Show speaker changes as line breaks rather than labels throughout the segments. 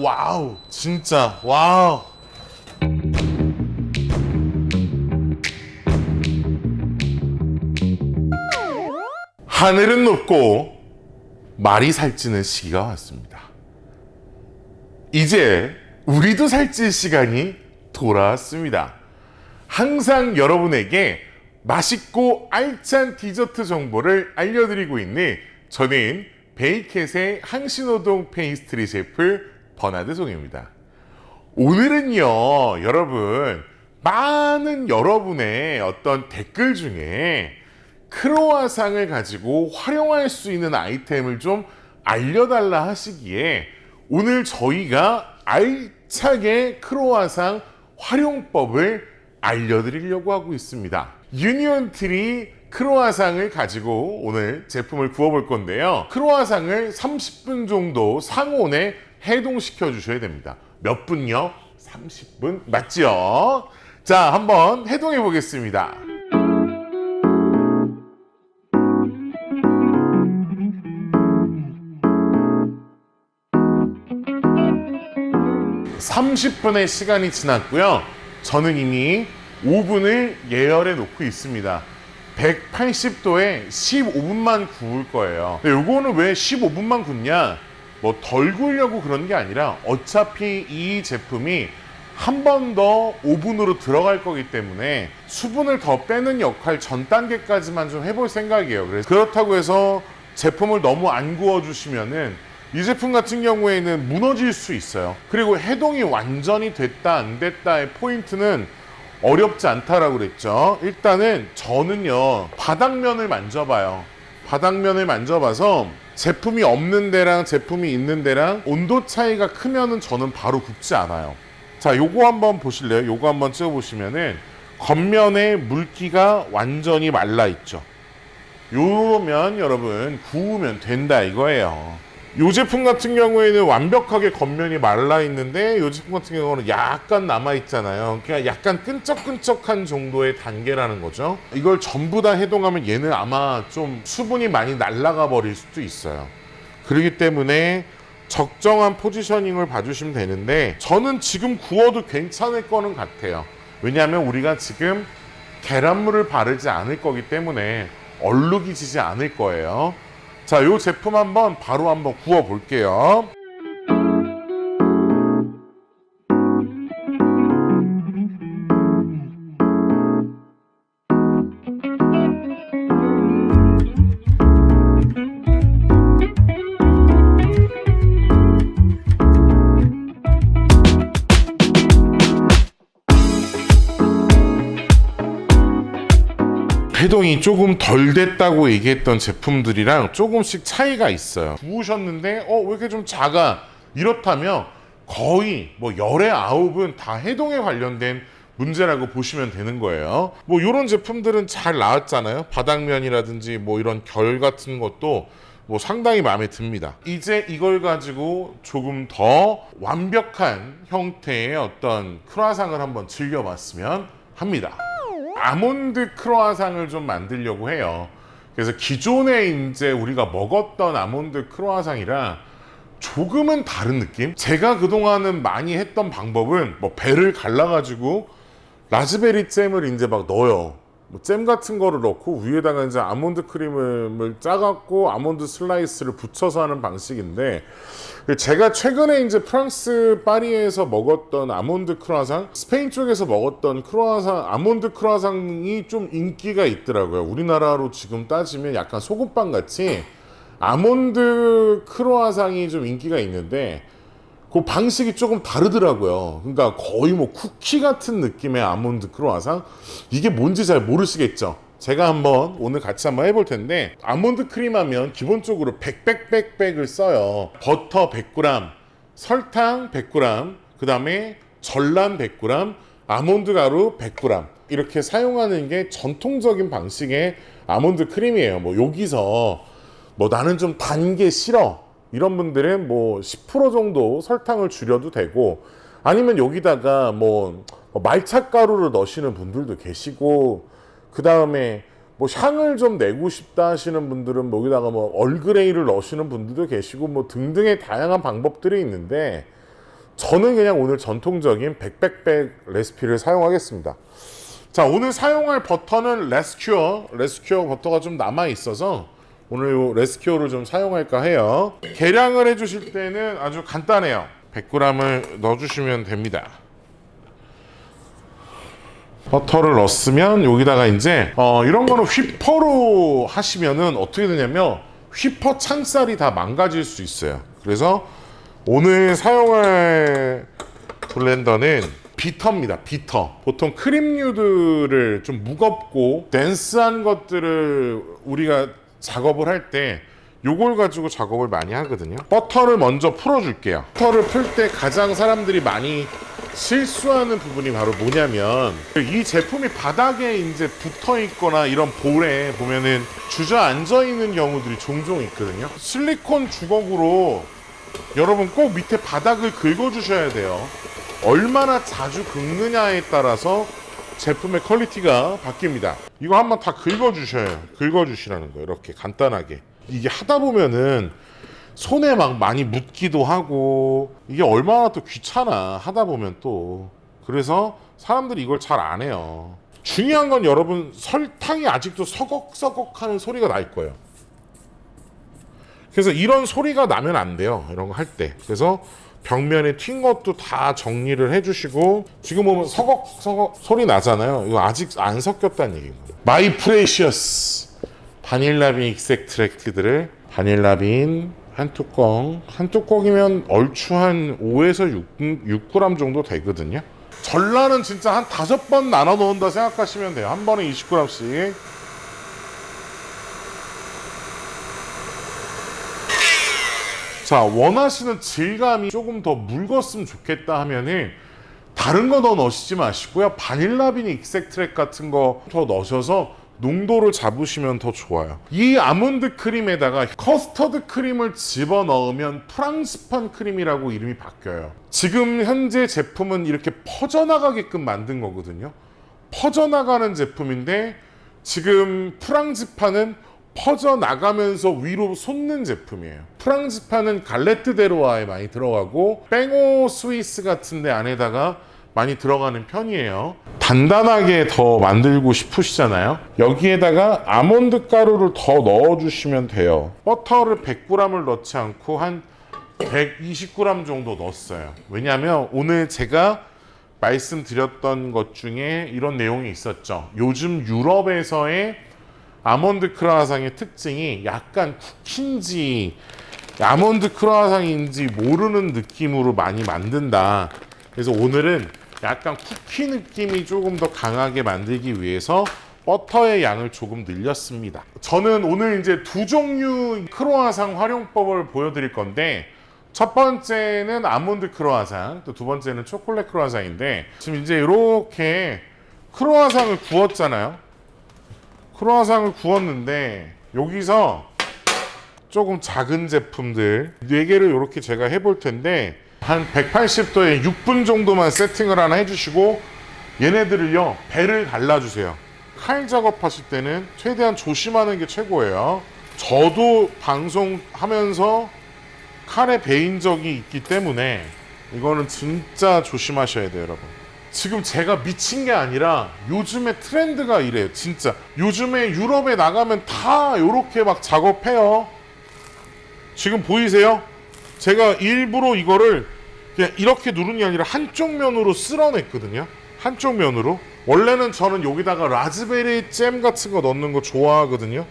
와우 진짜 와우 하늘은 높고 말이 살찌는 시기가 왔습니다. 이제 우리도 살찔 시간이 돌아왔습니다. 항상 여러분에게 맛있고 알찬 디저트 정보를 알려드리고 있는 저는 베이켓의 항신호동 페이스트리 셰프 버나드 송입니다. 오늘은요, 여러분, 많은 여러분의 어떤 댓글 중에 크로아상을 가지고 활용할 수 있는 아이템을 좀 알려달라 하시기에 오늘 저희가 알차게 크로아상 활용법을 알려드리려고 하고 있습니다. 유니온 트리 크로아상을 가지고 오늘 제품을 구워볼 건데요. 크로아상을 30분 정도 상온에 해동시켜 주셔야 됩니다. 몇 분요? 30분 맞지요? 자, 한번 해동해 보겠습니다. 30분의 시간이 지났고요. 저는 이미 오븐을 예열해 놓고 있습니다. 180도에 15분만 구울 거예요. 요거는 왜 15분만 굽냐? 뭐덜 구우려고 그런 게 아니라 어차피 이 제품이 한 번 더 오븐으로 들어갈 거기 때문에 수분을 더 빼는 역할 전 단계까지만 좀 해볼 생각이에요. 그래서 그렇다고 해서 제품을 너무 안 구워주시면은 이 제품 같은 경우에는 무너질 수 있어요. 그리고 해동이 완전히 됐다 안 됐다의 포인트는 어렵지 않다라고 그랬죠. 일단은 저는요 바닥면을 만져봐요. 바닥면을 만져봐서 제품이 없는 데랑 제품이 있는 데랑 온도 차이가 크면은 저는 바로 굽지 않아요. 자, 요거 한번 보실래요? 요거 한번 찍어보시면은 겉면에 물기가 완전히 말라 있죠. 요러면 여러분 구우면 된다 이거예요. 요 제품 같은 경우에는 완벽하게 겉면이 말라 있는데 요 제품 같은 경우는 약간 남아 있잖아요. 그냥 약간 끈적끈적한 정도의 단계라는 거죠. 이걸 전부 다 해동하면 얘는 아마 좀 수분이 많이 날아가 버릴 수도 있어요. 그렇기 때문에 적정한 포지셔닝을 봐주시면 되는데 저는 지금 구워도 괜찮을 거는 같아요. 왜냐하면 우리가 지금 계란물을 바르지 않을 거기 때문에 얼룩이 지지 않을 거예요. 자, 요 제품 한번 바로 한번 구워 볼게요. 조금 덜 됐다고 얘기했던 제품들이랑 조금씩 차이가 있어요. 구우셨는데 어 왜 이렇게 좀 작아? 이렇다면 거의 뭐 열의 아홉은 다 해동에 관련된 문제라고 보시면 되는 거예요. 뭐 이런 제품들은 잘 나왔잖아요. 바닥면이라든지 뭐 이런 결 같은 것도 뭐 상당히 마음에 듭니다. 이제 이걸 가지고 조금 더 완벽한 형태의 어떤 크루아상을 한번 즐겨봤으면 합니다. 아몬드 크로아상을 좀 만들려고 해요. 그래서 기존에 이제 우리가 먹었던 아몬드 크로아상이랑 조금은 다른 느낌? 제가 그동안은 많이 했던 방법은 뭐 배를 갈라가지고 라즈베리 잼을 이제 막 넣어요. 뭐 잼 같은 거를 넣고 위에다가 이제 아몬드 크림을 짜갖고 아몬드 슬라이스를 붙여서 하는 방식인데 제가 최근에 이제 프랑스 파리에서 먹었던 아몬드 크루아상, 스페인 쪽에서 먹었던 크루아상, 아몬드 크루아상이 좀 인기가 있더라고요. 우리나라로 지금 따지면 약간 소금빵 같이 아몬드 크루아상이 좀 인기가 있는데 그 방식이 조금 다르더라고요. 그러니까 거의 뭐 쿠키 같은 느낌의 아몬드 크루아상 이게 뭔지 잘 모르시겠죠. 제가 한번 오늘 같이 한번 해볼 텐데 아몬드 크림 하면 기본적으로 100백백백을 써요. 버터 100g, 설탕 100g, 그 다음에 전란 100g, 아몬드 가루 100g 이렇게 사용하는 게 전통적인 방식의 아몬드 크림이에요. 뭐 여기서 뭐 나는 좀 단 게 싫어 이런 분들은 뭐 10% 정도 설탕을 줄여도 되고 아니면 여기다가 뭐 말차 가루를 넣으시는 분들도 계시고 그 다음에 뭐 향을 좀 내고 싶다 하시는 분들은 뭐 여기다가 뭐 얼그레이를 넣으시는 분들도 계시고 뭐 등등의 다양한 방법들이 있는데 저는 그냥 오늘 전통적인 백백백 레시피를 사용하겠습니다. 자, 오늘 사용할 버터는 레스큐어. 레스큐어 버터가 좀 남아 있어서 오늘 요 레스큐어를 좀 사용할까 해요. 계량을 해주실 때는 아주 간단해요. 100g을 넣어주시면 됩니다. 버터를 넣었으면 여기다가 이제 어, 이런 거는 휘퍼로 하시면은 어떻게 되냐면 휘퍼 창살이 다 망가질 수 있어요. 그래서 오늘 사용할 블렌더는 비터입니다. 비터. 보통 크림류들을 좀 무겁고 댄스한 것들을 우리가 작업을 할 때 요걸 가지고 작업을 많이 하거든요. 버터를 먼저 풀어줄게요. 버터를 풀 때 가장 사람들이 많이 실수하는 부분이 바로 뭐냐면 이 제품이 바닥에 이제 붙어 있거나 이런 볼에 보면은 주저앉아 있는 경우들이 종종 있거든요. 실리콘 주걱으로 여러분 꼭 밑에 바닥을 긁어 주셔야 돼요. 얼마나 자주 긁느냐에 따라서 제품의 퀄리티가 바뀝니다. 이거 한번 다 긁어주셔요. 긁어주시라는 거예요. 이렇게 간단하게. 이게 하다 보면은 손에 막 많이 묻기도 하고 이게 얼마나 또 귀찮아 하다 보면 또 그래서 사람들이 이걸 잘 안 해요. 중요한 건 여러분 설탕이 아직도 서걱서걱 하는 소리가 날 거예요. 그래서 이런 소리가 나면 안 돼요. 이런 거 할 때. 그래서 벽면에 튄 것도 다 정리를 해주시고 지금 보면 서걱서걱 소리 나잖아요. 이거 아직 안 섞였다는 얘기인 거예요. 마이 프레시어스 바닐라빈 익섹트랙트들을 바닐라빈 한 뚜껑 한 뚜껑이면 얼추 한 5에서 6, 6g 정도 되거든요. 전라는 진짜 한 다섯 번 나눠 놓는다 생각하시면 돼요. 한 번에 20g씩. 자 원하시는 질감이 조금 더 묽었으면 좋겠다 하면은 다른 거 더 넣으시지 마시고요. 바닐라빈 익섹트랙 같은 거 더 넣으셔서 농도를 잡으시면 더 좋아요. 이 아몬드 크림에다가 커스터드 크림을 집어 넣으면 프랑스판 크림이라고 이름이 바뀌어요. 지금 현재 제품은 이렇게 퍼져나가게끔 만든 거거든요. 퍼져나가는 제품인데 지금 프랑스파는 퍼져 나가면서 위로 솟는 제품이에요. 프랑스파는 갈레트 데로아에 많이 들어가고 뺑오 스위스 같은 데 안에다가 많이 들어가는 편이에요. 단단하게 더 만들고 싶으시잖아요. 여기에다가 아몬드 가루를 더 넣어 주시면 돼요. 버터를 100g을 넣지 않고 한 120g 정도 넣었어요. 왜냐하면 오늘 제가 말씀드렸던 것 중에 이런 내용이 있었죠. 요즘 유럽에서의 아몬드 크루아상의 특징이 약간 쿠키인지 아몬드 크루아상인지 모르는 느낌으로 많이 만든다. 그래서 오늘은 약간 쿠키 느낌이 조금 더 강하게 만들기 위해서 버터의 양을 조금 늘렸습니다. 저는 오늘 이제 두 종류 크로아상 활용법을 보여드릴 건데 첫 번째는 아몬드 크로아상, 또 두 번째는 초콜릿 크로아상인데 지금 이제 이렇게 크로아상을 구웠잖아요. 크로아상을 구웠는데 여기서 조금 작은 제품들 4개를 이렇게 제가 해볼 텐데 한 180도에 6분 정도만 세팅을 하나 해주시고 얘네들을요 배를 갈라주세요. 칼 작업하실 때는 최대한 조심하는 게 최고예요. 저도 방송하면서 칼에 베인 적이 있기 때문에 이거는 진짜 조심하셔야 돼요 여러분 지금 제가 미친 게 아니라 요즘에 트렌드가 이래요. 진짜. 요즘에 유럽에 나가면 다 이렇게 막 작업해요. 지금 보이세요? 제가 일부러 이거를 그냥 이렇게 누르는 게 아니라 한쪽 면으로 쓸어냈거든요. 한쪽 면으로. 원래는 저는 여기다가 라즈베리 잼 같은 거 넣는 거 좋아하거든요.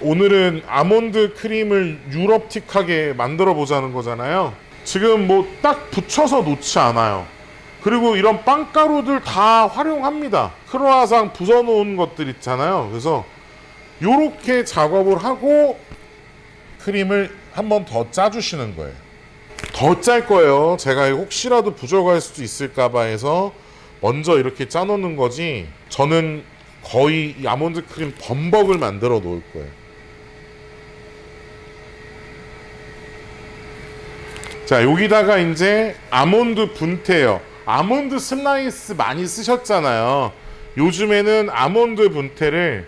오늘은 아몬드 크림을 유럽틱하게 만들어 보자는 거잖아요. 지금 뭐 딱 붙여서 놓지 않아요. 그리고 이런 빵가루들 다 활용합니다. 크로아상 부숴놓은 것들 있잖아요. 그래서 이렇게 작업을 하고 크림을 한 번 더 짜주시는 거예요. 더 짤 거예요. 제가 혹시라도 부족할 수도 있을까봐 해서 먼저 이렇게 짜놓는 거지. 저는 거의 이 아몬드 크림 범벅을 만들어 놓을 거예요. 자, 여기다가 이제 아몬드 분태요. 아몬드 슬라이스 많이 쓰셨잖아요. 요즘에는 아몬드 분태를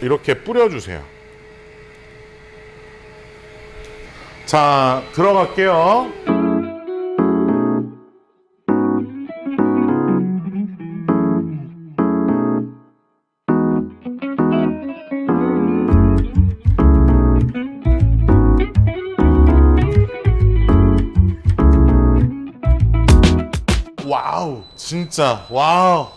이렇게 뿌려주세요. 자, 들어갈게요. 와우, 진짜 와우.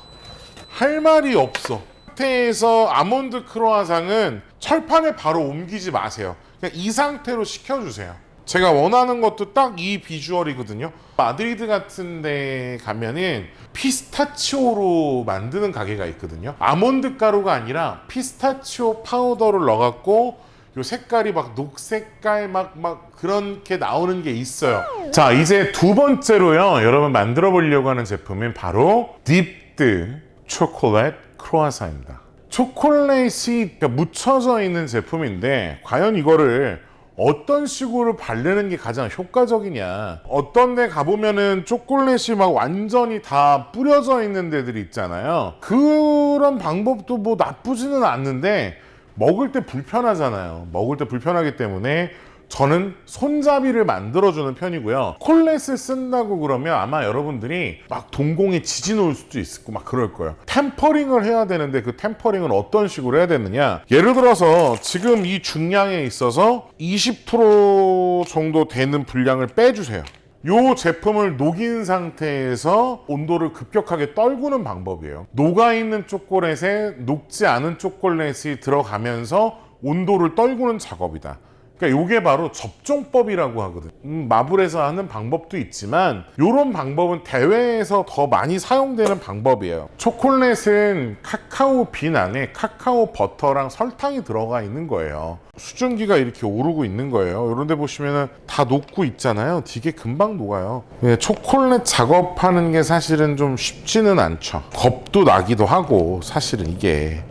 할 말이 없어. 상태에서 아몬드 크로아상은 철판에 바로 옮기지 마세요. 그냥 이 상태로 시켜주세요. 제가 원하는 것도 딱 이 비주얼이거든요. 마드리드 같은 데 가면은 피스타치오로 만드는 가게가 있거든요. 아몬드 가루가 아니라 피스타치오 파우더를 넣어갖고 요 색깔이 막 녹색깔 막, 막 그렇게 나오는 게 있어요. 자, 이제 두 번째로요. 여러분 만들어 보려고 하는 제품은 바로 딥드 초콜릿 크로아상입니다. 초콜릿이 그러니까 묻혀져 있는 제품인데 과연 이거를 어떤 식으로 바르는 게 가장 효과적이냐. 어떤 데 가보면은 초콜릿이 막 완전히 다 뿌려져 있는 데들이 있잖아요. 그런 방법도 뭐 나쁘지는 않는데 먹을 때 불편하잖아요. 먹을 때 불편하기 때문에 저는 손잡이를 만들어주는 편이고요. 콜렛을 쓴다고 그러면 아마 여러분들이 막 동공에 지진 올 수도 있고 막 그럴 거예요. 템퍼링을 해야 되는데 그 템퍼링은 어떤 식으로 해야 되느냐? 예를 들어서 지금 이 중량에 있어서 20% 정도 되는 분량을 빼주세요. 요 제품을 녹인 상태에서 온도를 급격하게 떨구는 방법이에요. 녹아있는 초콜릿에 녹지 않은 초콜릿이 들어가면서 온도를 떨구는 작업이다. 그러니까 이게 바로 접종법이라고 하거든. 음, 마블에서 하는 방법도 있지만 이런 방법은 대회에서 더 많이 사용되는 방법이에요. 초콜릿은 카카오 빈 안에 카카오 버터랑 설탕이 들어가 있는 거예요. 수증기가 이렇게 오르고 있는 거예요. 이런 데 보시면은 다 녹고 있잖아요. 되게 금방 녹아요. 예, 초콜릿 작업하는 게 사실은 좀 쉽지는 않죠. 겁도 나기도 하고 사실은 이게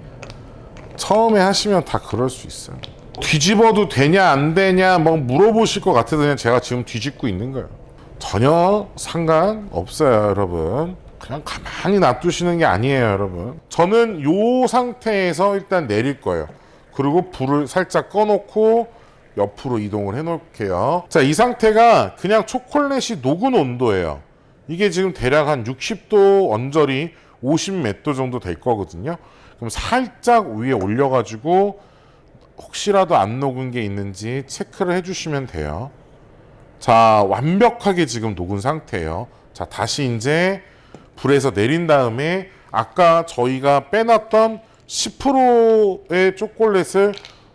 처음에 하시면 다 그럴 수 있어요. 뒤집어도 되냐 안 되냐 뭐 물어보실 것 같아서 그냥 제가 지금 뒤집고 있는 거예요. 전혀 상관없어요, 여러분. 그냥 가만히 놔두시는 게 아니에요, 여러분. 저는 요 상태에서 일단 내릴 거예요. 그리고 불을 살짝 꺼놓고 옆으로 이동을 해 놓을게요. 자, 이 상태가 그냥 초콜릿이 녹은 온도예요. 이게 지금 대략 한 60도 언저리 50 몇 도 정도 될 거거든요. 그럼 살짝 위에 올려 가지고 혹시라도 안 녹은 게 있는지 체크를 해주시면 돼요. 자, 완벽하게 지금 녹은 상태예요. 자, 다시 이제 불에서 내린 다음에 아까 저희가 빼놨던 10%의 초콜릿을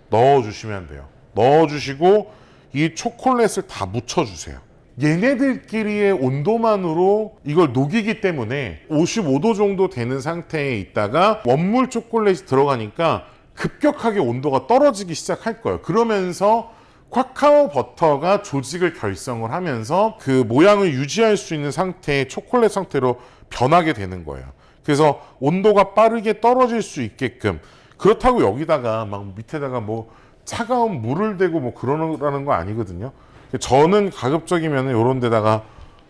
넣어주시면 돼요. 넣어주시고 이 초콜릿을 다 묻혀주세요. 얘네들끼리의 온도만으로 이걸 녹이기 때문에 55도 정도 되는 상태에 있다가 원물 초콜릿이 들어가니까 급격하게 온도가 떨어지기 시작할 거예요. 그러면서 카카오 버터가 조직을 결성을 하면서 그 모양을 유지할 수 있는 상태의 초콜릿 상태로 변하게 되는 거예요. 그래서 온도가 빠르게 떨어질 수 있게끔 그렇다고 여기다가 막 밑에다가 뭐 차가운 물을 대고 뭐 그러라는 거 아니거든요. 저는 가급적이면 이런 데다가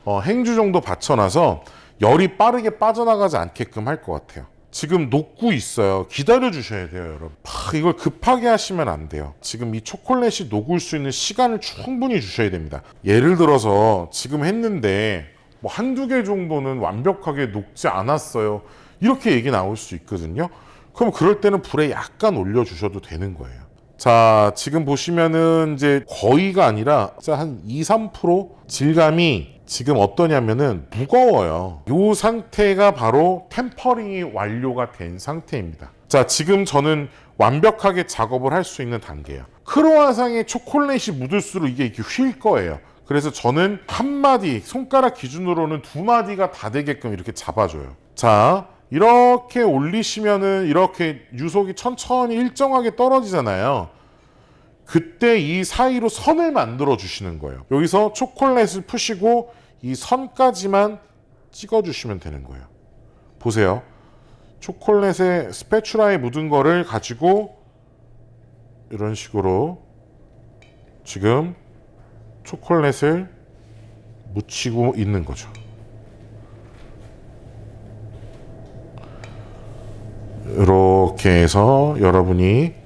어, 행주 정도 받쳐놔서 열이 빠르게 빠져나가지 않게끔 할 것 같아요. 지금 녹고 있어요. 기다려 주셔야 돼요, 여러분. 파, 이걸 급하게 하시면 안 돼요. 지금 이 초콜릿이 녹을 수 있는 시간을 충분히 주셔야 됩니다. 예를 들어서 지금 했는데 뭐 한두 개 정도는 완벽하게 녹지 않았어요. 이렇게 얘기 나올 수 있거든요. 그럼 그럴 때는 불에 약간 올려 주셔도 되는 거예요. 자, 지금 보시면은 이제 거의가 아니라 한 2, 3% 질감이 지금 어떠냐면은 무거워요. 이 상태가 바로 템퍼링이 완료가 된 상태입니다. 자, 지금 저는 완벽하게 작업을 할 수 있는 단계예요. 크로아상에 초콜릿이 묻을수록 이게 이렇게 휠 거예요. 그래서 저는 한 마디, 손가락 기준으로는 두 마디가 다 되게끔 이렇게 잡아줘요. 자, 이렇게 올리시면은 이렇게 유속이 천천히 일정하게 떨어지잖아요. 그때 이 사이로 선을 만들어 주시는 거예요. 여기서 초콜릿을 푸시고 이 선까지만 찍어 주시면 되는 거예요. 보세요. 초콜릿에 스패츄라에 묻은 거를 가지고 이런 식으로 지금 초콜릿을 묻히고 있는 거죠. 이렇게 해서 여러분이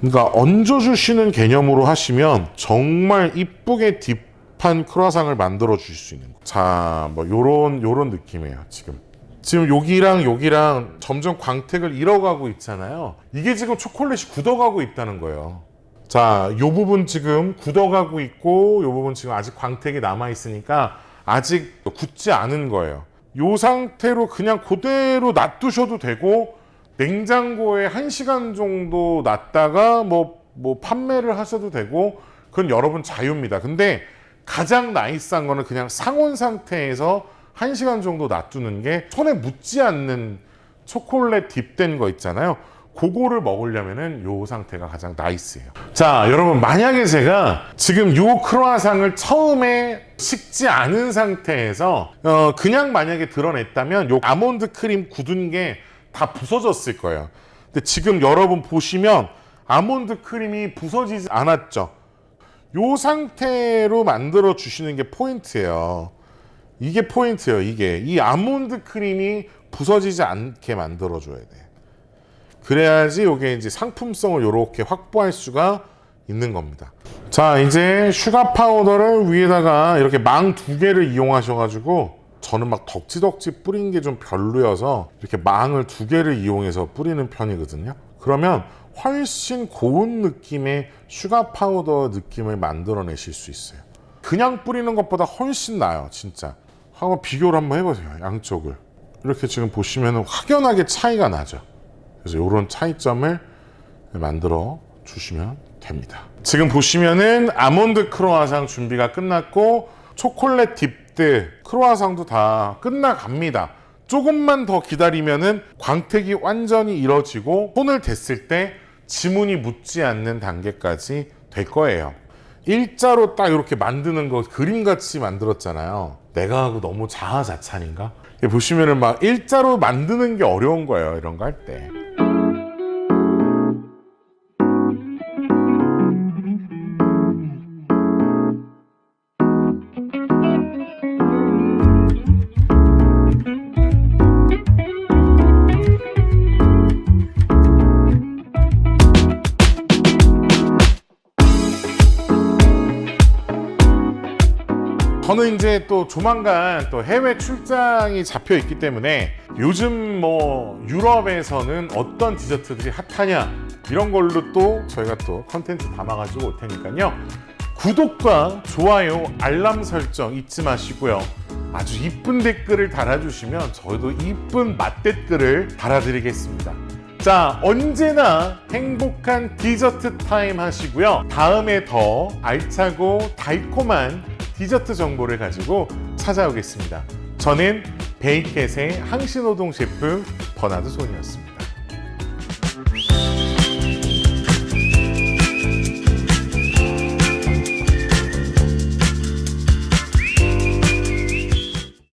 그러니까 얹어주시는 개념으로 하시면 정말 이쁘게 딥한 크루아상을 만들어 주실 수 있는 거. 자, 뭐 요런 요런 느낌이에요. 지금 지금 여기랑 여기랑 점점 광택을 잃어가고 있잖아요. 이게 지금 초콜릿이 굳어가고 있다는 거예요. 자, 요 부분 지금 굳어가고 있고 요 부분 지금 아직 광택이 남아 있으니까 아직 굳지 않은 거예요. 요 상태로 그냥 그대로 놔두셔도 되고 냉장고에 1시간 정도 놨다가 뭐, 뭐 판매를 하셔도 되고 그건 여러분 자유입니다. 근데 가장 나이스한 거는 그냥 상온 상태에서 1시간 정도 놔두는 게 손에 묻지 않는 초콜릿 딥된 거 있잖아요. 그거를 먹으려면은 요 상태가 가장 나이스해요. 자, 여러분 만약에 제가 지금 요 크로아상을 처음에 식지 않은 상태에서 어, 그냥 만약에 드러냈다면 요 아몬드 크림 굳은 게 다 부서졌을 거예요. 근데 지금 여러분 보시면 아몬드 크림이 부서지지 않았죠. 요 상태로 만들어 주시는 게 포인트예요. 이게 포인트예요. 이게 이 아몬드 크림이 부서지지 않게 만들어 줘야 돼. 그래야지 이게 이제 상품성을 이렇게 확보할 수가 있는 겁니다. 자, 이제 슈가 파우더를 위에다가 이렇게 망 두 개를 이용하셔가지고 저는 막 덕지덕지 뿌린 게 좀 별로여서 이렇게 망을 두 개를 이용해서 뿌리는 편이거든요. 그러면 훨씬 고운 느낌의 슈가 파우더 느낌을 만들어내실 수 있어요. 그냥 뿌리는 것보다 훨씬 나아요, 진짜. 한번 비교를 한번 해보세요, 양쪽을. 이렇게 지금 보시면 확연하게 차이가 나죠. 그래서 이런 차이점을 만들어 주시면 됩니다. 지금 보시면은 아몬드 크로아상 준비가 끝났고 초콜릿 딥 드 크로아상도 다 끝나갑니다. 조금만 더 기다리면은 광택이 완전히 이뤄지고 손을 댔을 때 지문이 묻지 않는 단계까지 될 거예요. 일자로 딱 이렇게 만드는 거 그림같이 만들었잖아요. 내가 하고 너무 자아자찬인가? 보시면은 막 일자로 만드는 게 어려운 거예요. 이런 거 할 때. 이제 또 조만간 또 해외 출장이 잡혀 있기 때문에 요즘 뭐 유럽에서는 어떤 디저트들이 핫하냐 이런 걸로 또 저희가 또 컨텐츠 담아가지고 올 테니까요. 구독과 좋아요, 알람 설정 잊지 마시고요. 아주 이쁜 댓글을 달아주시면 저희도 이쁜 맛 댓글을 달아드리겠습니다. 자, 언제나 행복한 디저트 타임 하시고요. 다음에 더 알차고 달콤한 디저트 정보를 가지고 찾아오겠습니다. 저는 베이켓의 항신호동 셰프 버나드 손이었습니다.